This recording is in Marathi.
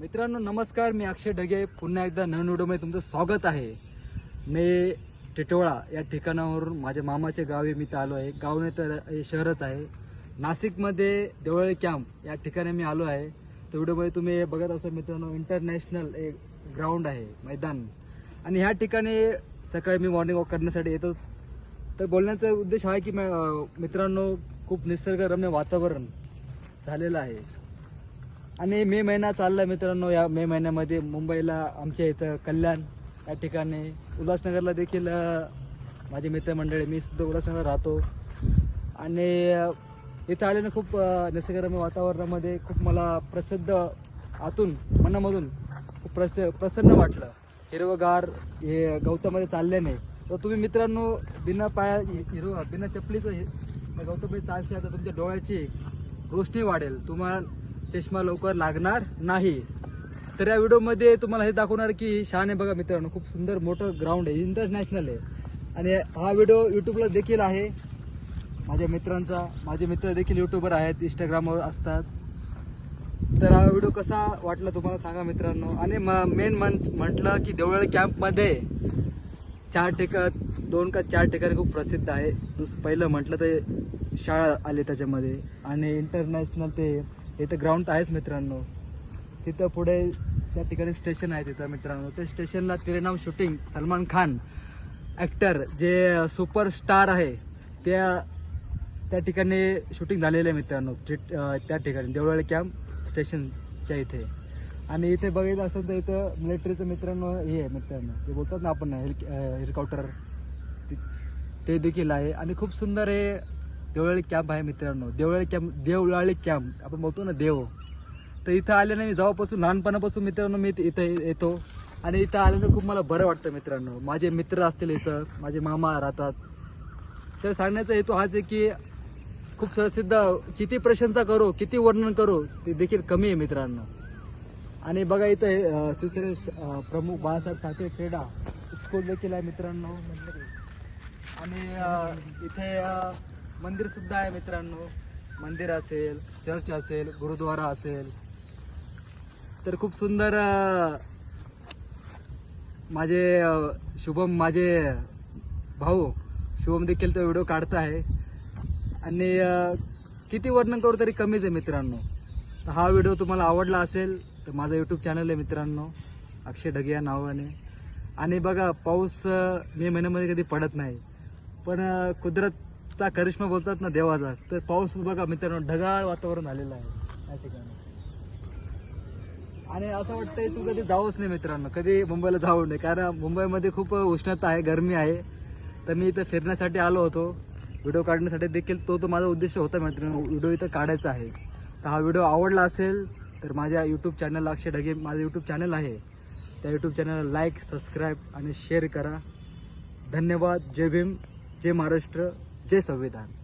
मित्रांनो नमस्कार. मी अक्षय ढगे. पुन्हा एकदा नवीन तुमचं स्वागत आहे. मी टिटोळा या ठिकाणावरून माझ्या मामाचे गाव आहे मी तर आलो आहे. गाव नाही तर हे शहरच आहे. नाशिकमध्ये देवळे कॅम्प या ठिकाणी मी आलो आहे. तर व्हिडिओमध्ये तुम्ही बघत असाल मित्रांनो इंटरनॅशनल एक ग्राउंड आहे मैदान. आणि ह्या ठिकाणी सकाळी मी मॉर्निंग वॉक करण्यासाठी येतो. तर बोलण्याचा उद्देश हा आहे की म- मित्रांनो खूप निसर्गरम्य वातावरण झालेलं आहे. आणि मे महिना चालला मित्रांनो या मे महिन्यामध्ये मुंबईला आमच्या इथं कल्याण या ठिकाणी उल्हासनगरला देखील माझे मित्रमंडळी मी सुद्धा उल्हासनगर राहतो. आणि इथं आल्यानं खूप निसर्गरम्य वातावरणामध्ये खूप मला प्रसिद्ध आतून मनामधून खूप प्रस प्रसन्न वाटलं. हिरवगार हे गवतामध्ये चालल्याने. तर तुम्ही मित्रांनो बिना पाया हिरव बिना चपलीचं हे गौतममध्ये आता तुमच्या डोळ्याची रोशनी वाढेल. तुम्हाला चष्मा लवकर लागणार नाही. तर या व्हिडिओमध्ये तुम्हाला हे दाखवणार की शहाणे बघा मित्रांनो खूप सुंदर मोठं ग्राउंड आहे इंटरनॅशनल आहे. आणि हा व्हिडिओ यूट्यूबला देखील आहे. माझ्या मित्रांचा माझे मित्र देखील यूट्यूबर आहेत इंस्टाग्रामवर असतात. तर हा व्हिडिओ कसा वाटला तुम्हाला सांगा मित्रांनो. आणि मेन म्हटलं की देवळ कॅम्पमध्ये चार ठिकाण दोन का चार ठिकाणी खूप प्रसिद्ध आहे. दुस पहिलं म्हटलं ते शाळा आली त्याच्यामध्ये. आणि इंटरनॅशनल ते इथं ग्राउंड तर आहेच मित्रांनो. तिथं पुढे त्या ठिकाणी स्टेशन आहे तिथं मित्रांनो. त्या स्टेशनला तिरेनाम शूटिंग सलमान खान. ॲक्टर जे सुपरस्टार आहे त्या त्या ठिकाणी शूटिंग झालेलं आहे मित्रांनो. त्या ठिकाणी देवळाली कॅम्प स्टेशनच्या इथे. आणि इथे बघितलं असेल तर इथं मिलिटरीचं मित्रांनो हे आहे मित्रांनो. ते बोलतात ना आपण हेलिक हेलिकॉप्टर ते देखील आहे. आणि खूप सुंदर हे देवळाळी कॅम्प आहे मित्रांनो. देवळाळी कॅम्प देवळाली कॅम्प आपण बोलतो ना देव. तर इथं आल्याने मी जेव्हापासून लहानपणापासून मित्रांनो मी इथं येतो. आणि इथं आल्यानं खूप मला बरं वाटतं मित्रांनो. माझे मित्र असतील इथं माझे मामा राहतात. तर सांगण्याचा हेतू हाच आहे की खूप प्रसिद्ध किती प्रशंसा करू किती वर्णन करू ते देखील कमी आहे मित्रांनो. आणि बघा इथं शिवसेने प्रमुख बाळासाहेब ठाकरे क्रीडा स्कूल देखील आहे मित्रांनो. आणि इथे मंदिर सुद्धा आहे मित्रांनो. मंदिर असेल चर्च असेल गुरुद्वारा असेल. तर खूप सुंदर माझे शुभम माझे भाऊ शुभम देखील तो व्हिडिओ काढत आहे आणि किती वर्णन करू तरी कमीच आहे मित्रांनो. तर हा व्हिडिओ तुम्हाला आवडला असेल तर माझा यूट्यूब चॅनल आहे मित्रांनो. अक्षय ढगे या नावाने. आणि बघा पाऊस मे महिन्यामध्ये कधी पडत नाही. पण कुदरत कुदरतचा करिश्मा बोलतात ना देवाचा. तर पाऊस बघा मित्रांनो ढगाळ वातावरण आलेलं आहे. या ठिकाणी. आणि असं वाटतंय तू कधी जाऊच नाही मित्रांनो. कधी मुंबईला जाऊ नये. कारण मुंबईमध्ये खूप उष्णता आहे गरमी आहे. तर मी इथं फिरण्यासाठी आलो होतो. व्हिडिओ काढण्यासाठी देखील तो तो माझा उद्देश होता मित्रांनो. व्हिडिओ इथं काढायचा आहे. तर हा व्हिडिओ आवडला असेल तर माझ्या यूट्यूब चॅनल अक्षय ढगे माझं यूट्यूब चॅनल आहे. त्या यूट्यूब चॅनलला लाईक सबस्क्राईब आणि शेअर करा. धन्यवाद. जय भीम. जय महाराष्ट्र. जय संविधान.